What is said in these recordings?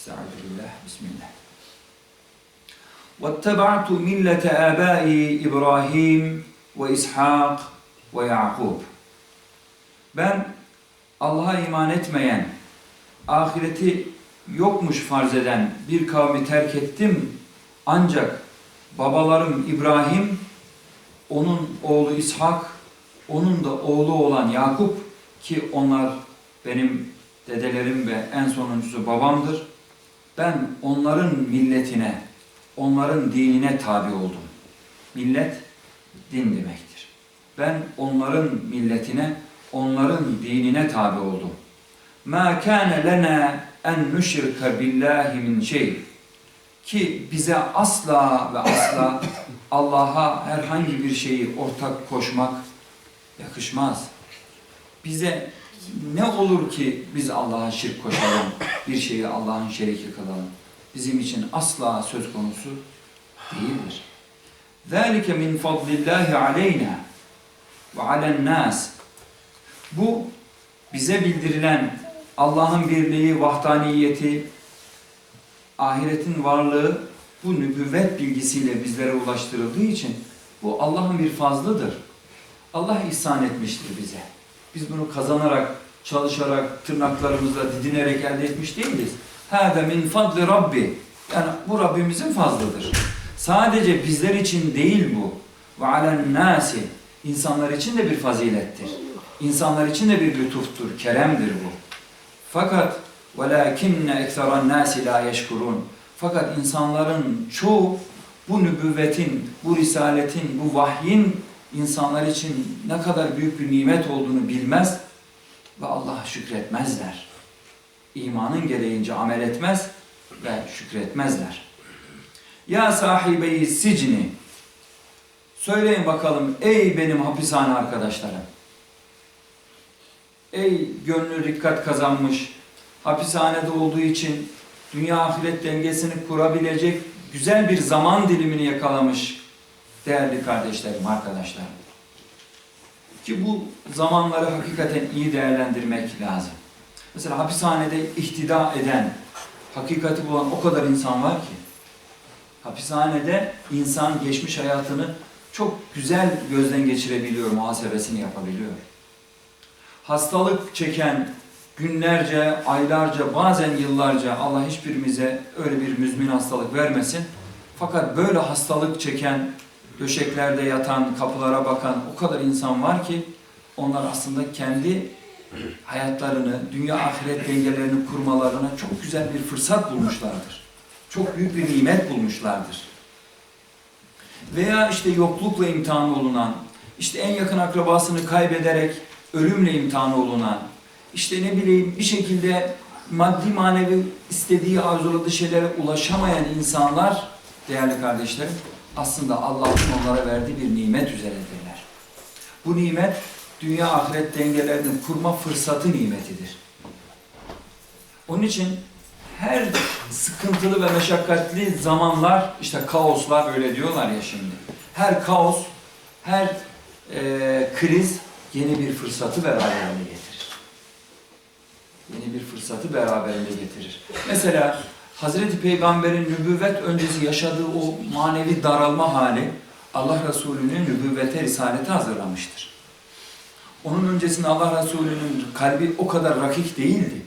Estağfirullah. Bismillah. وَاتَّبَعْتُ مِلَّةَ آبَائِ İbrahim ve İshak ve Yakub. Ben Allah'a iman etmeyen, ahireti yokmuş farz eden bir kavmi terk ettim. Ancak babalarım İbrahim, onun oğlu İshak, onun da oğlu olan Yakup ki onlar benim dedelerim ve en sonuncusu babamdır. Ben onların milletine, onların dinine tabi oldum. Millet din demektir. Ben onların milletine, onların dinine tabi oldum. Ma kana lana en nüşrike billahi min şey ki bize asla ve asla Allah'a herhangi bir şeyi ortak koşmak yakışmaz. Bize ne olur ki biz Allah'a şirk koşalım, bir şeyi Allah'ın şeriki kılalım. Bizim için asla söz konusu değildir. ذَٰلِكَ مِنْ فَضْلِ اللّٰهِ عَلَيْنَا وَعَلَى النَّاسِ Bu bize bildirilen Allah'ın birliği, vahdaniyeti, ahiretin varlığı bu nübüvvet bilgisiyle bizlere ulaştırıldığı için bu Allah'ın bir fazlıdır. Allah ihsan etmiştir bize. Biz bunu kazanarak, çalışarak, tırnaklarımızla didinerek elde etmiş değiliz. Hâde min fadli Rabbi. Yani bu Rabbimizin fazlıdır. Sadece bizler için değil bu. Ve alen nasi. İnsanlar için de bir fazilettir. İnsanlar için de bir lütuftur, keremdir bu. Fakat وَلَاكِنَّ اَكْثَرَ النَّاسِ لَا يَشْكُرُونَ Fakat insanların çoğu bu nübüvvetin, bu risaletin, bu vahyin insanlar için ne kadar büyük bir nimet olduğunu bilmez ve Allah'a şükretmezler. İmanın gereğince amel etmez ve şükretmezler. Ya sahibeyi sicni Söyleyin bakalım ey benim hapishane arkadaşlarım. Ey gönlü dikkat kazanmış, hapishanede olduğu için dünya ahiret dengesini kurabilecek güzel bir zaman dilimini yakalamış değerli kardeşlerim, arkadaşlarım. Ki bu zamanları hakikaten iyi değerlendirmek lazım. Mesela hapishanede ihtida eden, hakikati bulan o kadar insan var ki, hapishanede insan geçmiş hayatını çok güzel gözden geçirebiliyor, muhasebesini yapabiliyor. Hastalık çeken günlerce, aylarca, bazen yıllarca Allah hiçbirimize öyle bir müzmin hastalık vermesin. Fakat böyle hastalık çeken, döşeklerde yatan, kapılara bakan o kadar insan var ki onlar aslında kendi hayatlarını, dünya ahiret dengelerini kurmalarına çok güzel bir fırsat bulmuşlardır. Çok büyük bir nimet bulmuşlardır. Veya işte yoklukla imtihan olunan, işte en yakın akrabasını kaybederek ölümle imtihan olunan, işte ne bileyim bir şekilde maddi manevi istediği arzuladığı şeylere ulaşamayan insanlar değerli kardeşlerim aslında Allah'ın onlara verdiği bir nimet üzerindeler. Bu nimet dünya ahiret dengelerini kurma fırsatı nimetidir. Onun için her sıkıntılı ve meşakkatli zamanlar, işte kaoslar öyle diyorlar ya şimdi. Her kaos, her e, kriz yeni bir fırsatı beraberinde getirir. Yeni bir fırsatı beraberinde getirir. Mesela Hazreti Peygamber'in nübüvvet öncesi yaşadığı o manevi daralma hali Allah Resulü'nün nübüvvete risaleti hazırlamıştır. Onun öncesinde Allah Resulü'nün kalbi o kadar rakik değildi.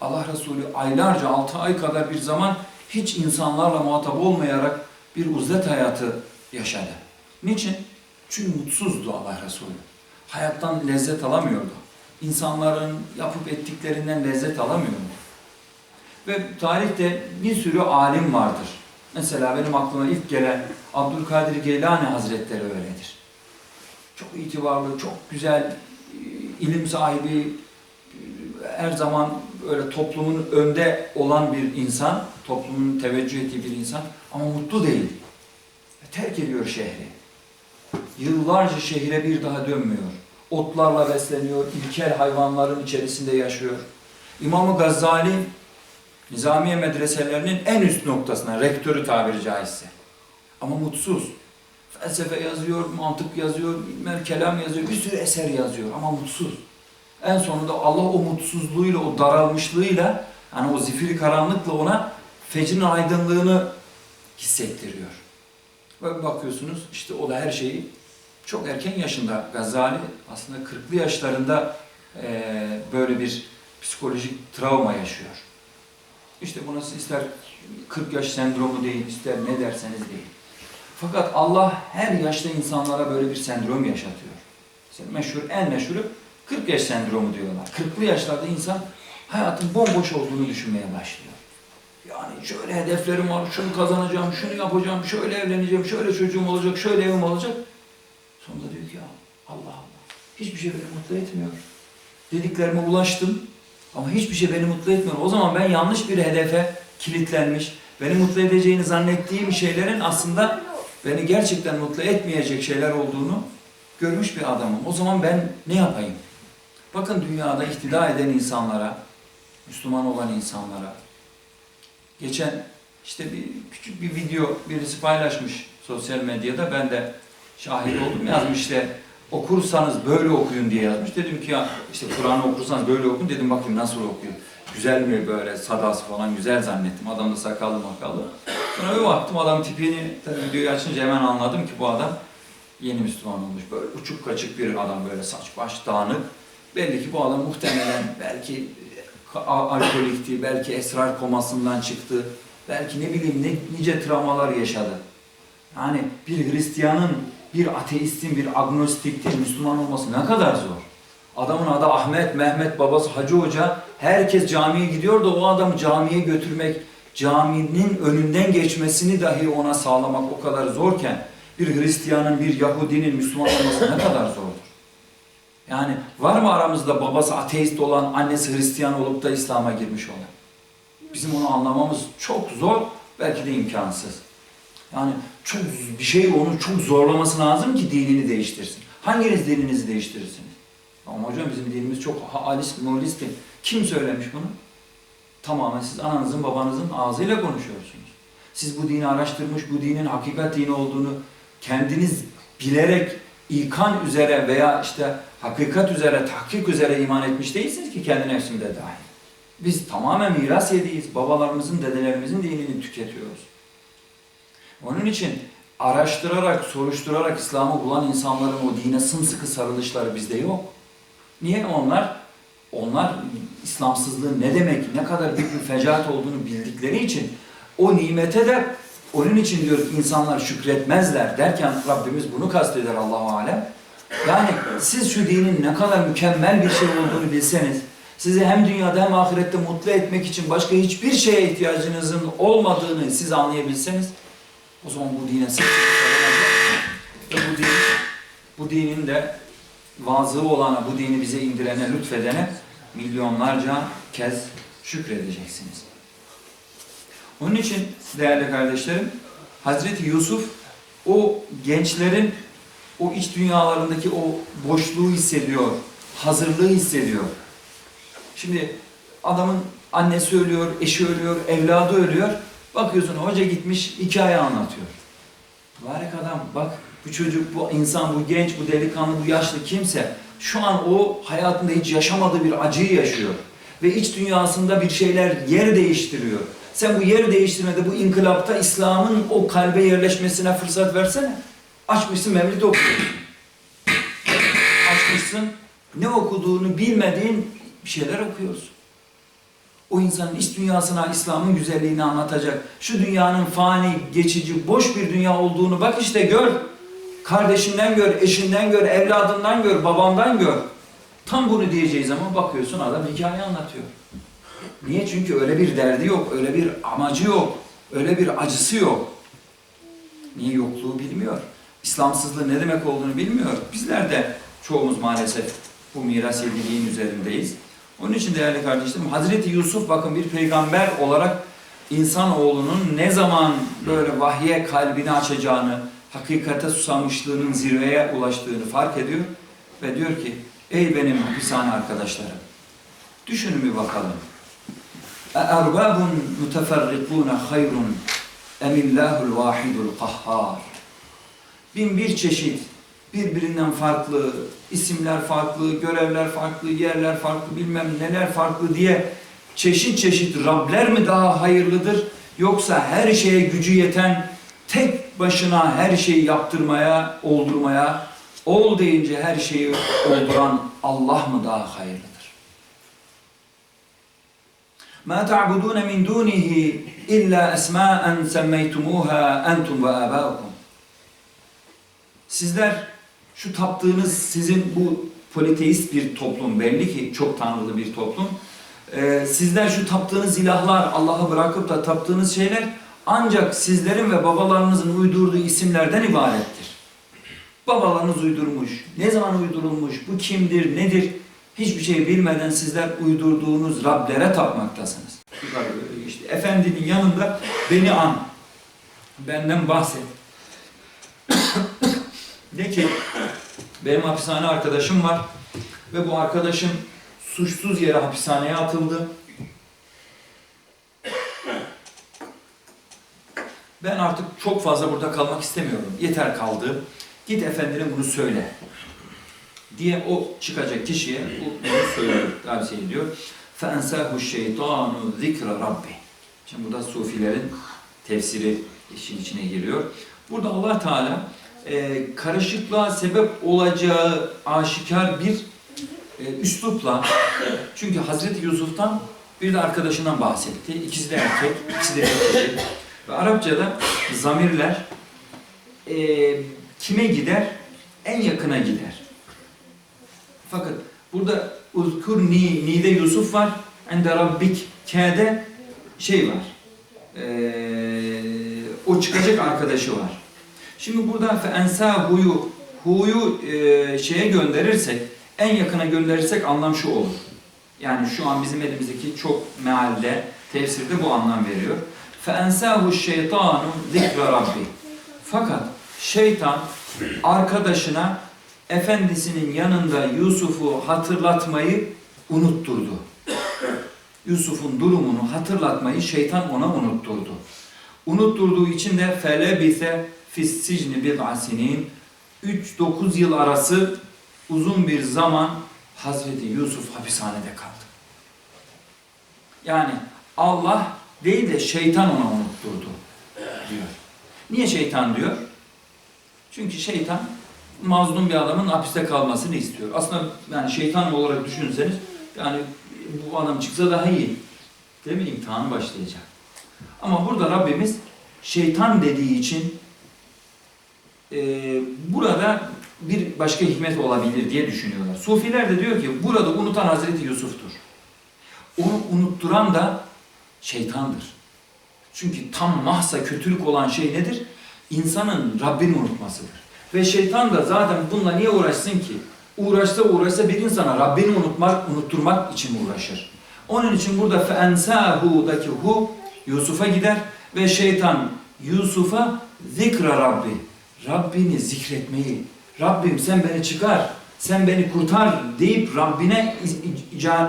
Allah Resulü aylarca, altı ay kadar bir zaman hiç insanlarla muhatap olmayarak bir uzlet hayatı yaşadı. Niçin? Çünkü mutsuzdu Allah Resulü. Hayattan lezzet alamıyordu. İnsanların yapıp ettiklerinden lezzet alamıyordu. Ve tarihte bir sürü alim vardır. Mesela benim aklıma ilk gelen Abdülkadir Geylani Hazretleri öyledir. Çok itibarlı, çok güzel, ilim sahibi, her zaman öyle toplumun önde olan bir insan, toplumun teveccüh ettiği bir insan ama mutlu değil. Terk ediyor şehri. Yıllarca şehre bir daha dönmüyor. Otlarla besleniyor, ilkel hayvanların içerisinde yaşıyor. İmam-ı Gazali, Nizamiye medreselerinin en üst noktasına, rektörü tabiri caizse. Ama mutsuz. Felsefe yazıyor, mantık yazıyor, bilmem kelam yazıyor, bir sürü eser yazıyor ama mutsuz. En sonunda Allah o mutsuzluğuyla, o daralmışlığıyla Yani o zifiri karanlıkla ona fecrin aydınlığını hissettiriyor. Ve bakıyorsunuz işte o da her şeyi çok erken yaşında Gazali aslında 40'lı yaşlarında eee, böyle bir psikolojik travma yaşıyor. İşte buna siz ister 40 yaş sendromu değil, ister ne derseniz değil. Fakat Allah her yaşta insanlara böyle bir sendrom yaşatıyor. İşte meşhur, en meşhuru 40 yaş sendromu diyorlar. 40'lı yaşlarda insan hayatın bomboş olduğunu düşünmeye başlıyor. Yani şöyle hedeflerim var, şunu kazanacağım, şunu yapacağım, şöyle evleneceğim, şöyle çocuğum olacak, şöyle evim olacak. Sonunda diyor ki Allah Allah, hiçbir şey beni mutlu etmiyor. Dediklerime ulaştım ama hiçbir şey beni mutlu etmiyor. O zaman ben yanlış bir hedefe kilitlenmiş, beni mutlu edeceğini zannettiğim şeylerin aslında beni gerçekten mutlu etmeyecek şeyler olduğunu görmüş bir adamım. O zaman ben ne yapayım? Bakın dünyada ihtida eden insanlara, Müslüman olan insanlara, geçen işte bir küçük bir video birisi paylaşmış sosyal medyada, ben de şahit oldum, yazmış işte okursanız böyle okuyun diye yazmış. Dedim ki ya işte Kur'an'ı okursanız böyle okuyun dedim bakayım nasıl okuyor. Güzel mi böyle sadası falan güzel zannettim. Adam da sakallı makallı. Sonra bir baktım adam tipini videoyu açınca hemen anladım ki bu adam yeni Müslüman olmuş. Böyle uçuk kaçık bir adam böyle saç baş dağınık. Belli ki bu adam muhtemelen belki alkolikti, belki esrar komasından çıktı. Belki ne bileyim ne, nice travmalar yaşadı. Yani bir Hristiyanın, bir ateistin, bir agnostiktin Müslüman olması ne kadar zor. Adamın adı Ahmet, Mehmet, babası Hacı Hoca. Herkes camiye gidiyor da o adamı camiye götürmek, caminin önünden geçmesini dahi ona sağlamak o kadar zorken bir Hristiyanın, bir Yahudinin Müslüman olması ne kadar zordur. Yani var mı aramızda babası ateist olan, annesi Hristiyan olup da İslam'a girmiş olan? Bizim onu anlamamız çok zor, belki de imkansız. Yani çok bir şey onu çok zorlaması lazım ki dinini değiştirsin. Hanginiz dininizi değiştirirsiniz? Ama hocam bizim dinimiz çok halis, moralist. Kim söylemiş bunu? Tamamen siz ananızın babanızın ağzıyla konuşuyorsunuz. Siz bu dini araştırmış, bu dinin hakikat dini olduğunu kendiniz bilerek ilkan üzere veya işte hakikat üzere, tahkik üzere iman etmiş değilsiniz ki kendi nefsimde dahil. Biz tamamen miras yediğiz. Babalarımızın, dedelerimizin dinini tüketiyoruz. Onun için araştırarak, soruşturarak İslam'ı bulan insanların o dine sımsıkı sarılışları bizde yok. Niye onlar? Onlar İslamsızlığın ne demek, ne kadar büyük bir fecaat olduğunu bildikleri için o nimete de onun için diyor insanlar şükretmezler derken Rabbimiz bunu kasteder Allahu alem. Yani siz şu dinin ne kadar mükemmel bir şey olduğunu bilseniz, sizi hem dünyada hem ahirette mutlu etmek için başka hiçbir şeye ihtiyacınızın olmadığını siz anlayabilseniz, o zaman bu dine sarılacak ve bu din, bu dinin de vazığı olana, bu dini bize indirene, lütfedene milyonlarca kez şükredeceksiniz. Onun için değerli kardeşlerim, Hazreti Yusuf o gençlerin o iç dünyalarındaki o boşluğu hissediyor, hazırlığı hissediyor. Şimdi adamın annesi ölüyor, eşi ölüyor, evladı ölüyor. Bakıyorsun hoca gitmiş hikaye anlatıyor. Mübarek adam bak bu çocuk, bu insan, bu genç, bu delikanlı, bu yaşlı kimse şu an o hayatında hiç yaşamadığı bir acıyı yaşıyor. Ve iç dünyasında bir şeyler yer değiştiriyor. Sen bu yer değiştirmede, bu inkılapta İslam'ın o kalbe yerleşmesine fırsat versene. Açmışsın Mevlid okuyorsun. Açmışsın ne okuduğunu bilmediğin bir şeyler okuyorsun. O insanın iç dünyasına İslam'ın güzelliğini anlatacak. Şu dünyanın fani, geçici, boş bir dünya olduğunu bak işte gör. Kardeşinden gör, eşinden gör, evladından gör, babandan gör. Tam bunu diyeceği zaman bakıyorsun adam hikaye anlatıyor. Niye? Çünkü öyle bir derdi yok, öyle bir amacı yok, öyle bir acısı yok. Niye yokluğu bilmiyor. İslamsızlığı ne demek olduğunu bilmiyor. Bizler de çoğumuz maalesef bu miras yediliğin üzerindeyiz. Onun için değerli kardeşlerim, Hazreti Yusuf bakın bir peygamber olarak insanoğlunun ne zaman böyle vahye kalbini açacağını, hakikate susamışlığının zirveye ulaştığını fark ediyor ve diyor ki, ey benim hapishane arkadaşlarım, düşünün bir bakalım. اَاَرْبَابٌ مُتَفَرِّقُونَ خَيْرٌ اَمِ اللّٰهُ الْوَاحِدُ الْقَهَّارِ Bin bir çeşit, birbirinden farklı, isimler farklı, görevler farklı, yerler farklı, bilmem neler farklı diye çeşit çeşit Rabler mi daha hayırlıdır? Yoksa her şeye gücü yeten, tek başına her şeyi yaptırmaya, oldurmaya, ol deyince her şeyi olduran Allah mı daha hayırlıdır? مَا تَعْبُدُونَ مِنْ دُونِهِ إِلَّا أَسْمَاءً سَمَّيْتُمُوهَا أَنْتُمْ وَآبَاؤُكُمْ Sizler şu taptığınız sizin bu politeist bir toplum belli ki çok tanrılı bir toplum. Ee, sizler şu taptığınız ilahlar Allah'ı bırakıp da taptığınız şeyler ancak sizlerin ve babalarınızın uydurduğu isimlerden ibarettir. Babalarınız uydurmuş, ne zaman uydurulmuş, bu kimdir, nedir hiçbir şey bilmeden sizler uydurduğunuz Rablere tapmaktasınız. İşte efendinin yanında beni an, benden bahset. De ki benim hapishane arkadaşım var ve bu arkadaşım suçsuz yere hapishaneye atıldı. Ben artık çok fazla burada kalmak istemiyorum. Yeter kaldı. Git efendine bunu söyle. Diye o çıkacak kişiye bu bunu söylüyor, tavsiye ediyor. فَاَنْسَاهُ الشَّيْطَانُ ذِكْرَ رَبِّ Şimdi burada Sufilerin tefsiri işin içine giriyor. Burada allah Teala e, karışıklığa sebep olacağı aşikar bir e, üslupla çünkü Hazreti Yusuf'tan bir de arkadaşından bahsetti. İkisi de erkek, ikisi de erkek. Ve Arapçada zamirler e, kime gider? En yakına gider. Fakat burada uzkur ni, ni'de Yusuf var. Ende rabbik k'de şey var. E, o çıkacak arkadaşı var. Şimdi buradan fe huyu huyu e, şeye gönderirsek, en yakına gönderirsek anlam şu olur. Yani şu an bizim elimizdeki çok mealde, tefsirde bu anlam veriyor. Fe ensahu şeytanu zikre rabbi. Fakat şeytan arkadaşına efendisinin yanında Yusuf'u hatırlatmayı unutturdu. Yusuf'un durumunu hatırlatmayı şeytan ona unutturdu. Unutturduğu için de felebise fissicni bid'asinin 3-9 yıl arası uzun bir zaman Hazreti Yusuf hapishanede kaldı. Yani Allah değil de şeytan ona unutturdu diyor. Niye şeytan diyor? Çünkü şeytan mazlum bir adamın hapiste kalmasını istiyor. Aslında yani şeytan olarak düşünseniz yani bu adam çıksa daha iyi. Değil mi? İmtihan başlayacak. Ama burada Rabbimiz şeytan dediği için e, burada bir başka hikmet olabilir diye düşünüyorlar. Sufiler de diyor ki burada unutan Hazreti Yusuf'tur. Onu unutturan da şeytandır. Çünkü tam mahsa kötülük olan şey nedir? İnsanın Rabbini unutmasıdır. Ve şeytan da zaten bununla niye uğraşsın ki? Uğraşsa uğraşsa bir insana Rabbini unutmak, unutturmak için uğraşır. Onun için burada feensahu'daki hu Yusuf'a gider ve şeytan Yusuf'a zikra Rabbi. Rabbini zikretmeyi, Rabbim sen beni çıkar, sen beni kurtar deyip Rabbine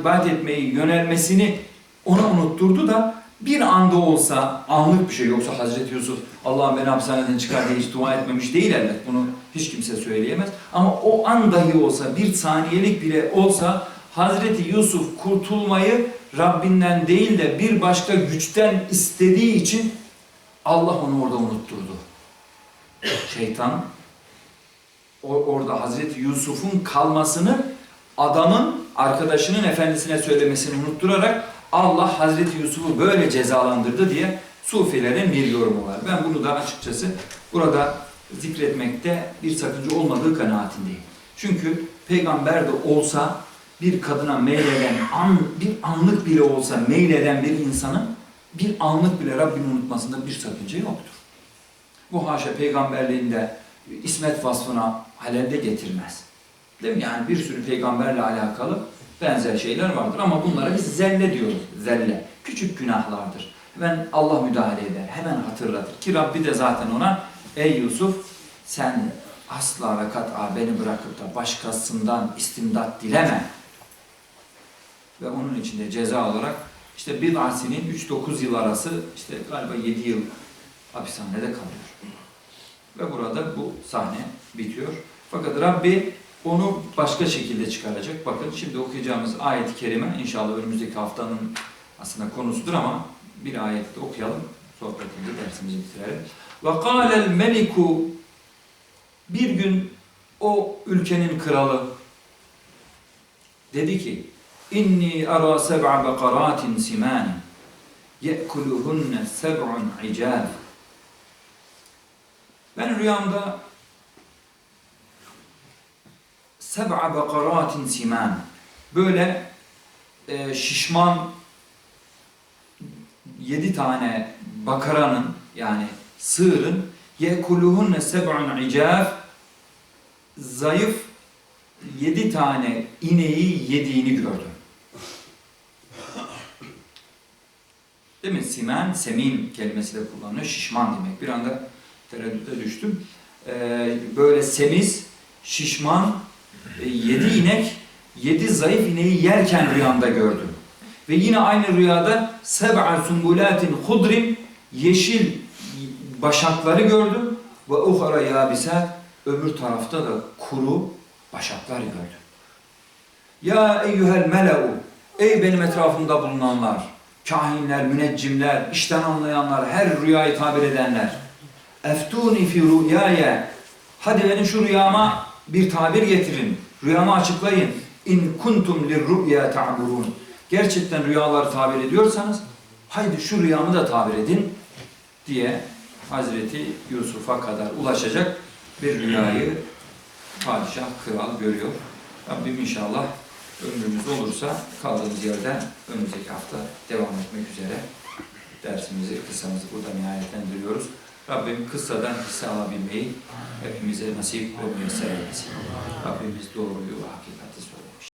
ibadet etmeyi, yönelmesini ona unutturdu da bir anda olsa anlık bir şey. Yoksa Hazreti Yusuf Allah'ım beni hapishaneden çıkar diye hiç dua etmemiş değil elbet. Bunu hiç kimse söyleyemez. Ama o an dahi olsa bir saniyelik bile olsa Hazreti Yusuf kurtulmayı Rabbinden değil de bir başka güçten istediği için Allah onu orada unutturdu. Şeytan orada Hazreti Yusuf'un kalmasını adamın arkadaşının efendisine söylemesini unutturarak Allah Hazreti Yusuf'u böyle cezalandırdı diye Sufilerin bir yorumu var. Ben bunu da açıkçası burada zikretmekte bir sakınca olmadığı kanaatindeyim. Çünkü peygamber de olsa bir kadına meyleden, an, bir anlık bile olsa meyleden bir insanın bir anlık bile Rabbini unutmasında bir sakınca yoktur. Bu haşa peygamberliğinde ismet vasfına halelde getirmez. Değil mi? Yani bir sürü peygamberle alakalı benzer şeyler vardır ama bunlara biz zelle diyoruz. Zelle. Küçük günahlardır. Hemen Allah müdahale eder. Hemen hatırlatır. Ki Rabbi de zaten ona ey Yusuf sen asla ve kat'a beni bırakıp da başkasından istimdat dileme. Ve onun içinde ceza olarak işte bir asinin 3-9 yıl arası işte galiba 7 yıl hapishanede kalıyor. Ve burada bu sahne bitiyor. Fakat Rabbi onu başka şekilde çıkaracak. Bakın şimdi okuyacağımız ayet-i kerime inşallah önümüzdeki haftanın aslında konusudur ama bir ayette okuyalım. Sohbetimizi, dersimizi bitirelim. Kâlel meliku bir gün o ülkenin kralı dedi ki inni ara seb'a bekaratin siman ye'kuluhunne seb'un icab ben rüyamda seb'a bekaratin siman böyle e, şişman yedi tane bakaranın yani sığırın yekuluhunne seb'un icaf zayıf yedi tane ineği yediğini gördüm. Değil mi? Simen, semin kelimesi de kullanılıyor. Şişman demek. Bir anda tereddüte düştüm. Ee, böyle semiz, şişman, e, yedi inek, yedi zayıf ineği yerken rüyamda gördüm. Ve yine aynı rüyada seb'a sumbulatin hudrin yeşil başakları gördüm ve uhara yabisat öbür tarafta da kuru başaklar gördüm. Ya eyyuhel mele'u ey benim etrafımda bulunanlar kahinler, müneccimler, işten anlayanlar, her rüyayı tabir edenler eftuni fi rüyaya hadi benim şu rüyama bir tabir getirin. Rüyamı açıklayın. İn kuntum lirru'ya ta'burun. Gerçekten rüyaları tabir ediyorsanız haydi şu rüyamı da tabir edin diye Hazreti Yusuf'a kadar ulaşacak bir rüyayı padişah, kral görüyor. Rabbim inşallah ömrümüz olursa kaldığımız yerden önümüzdeki hafta devam etmek üzere dersimizi, kıssamızı burada nihayetlendiriyoruz. Rabbim kıssadan hisse alabilmeyi hepimize nasip ve müyesser eylesin. Rabbimiz doğruyu ve hakikati.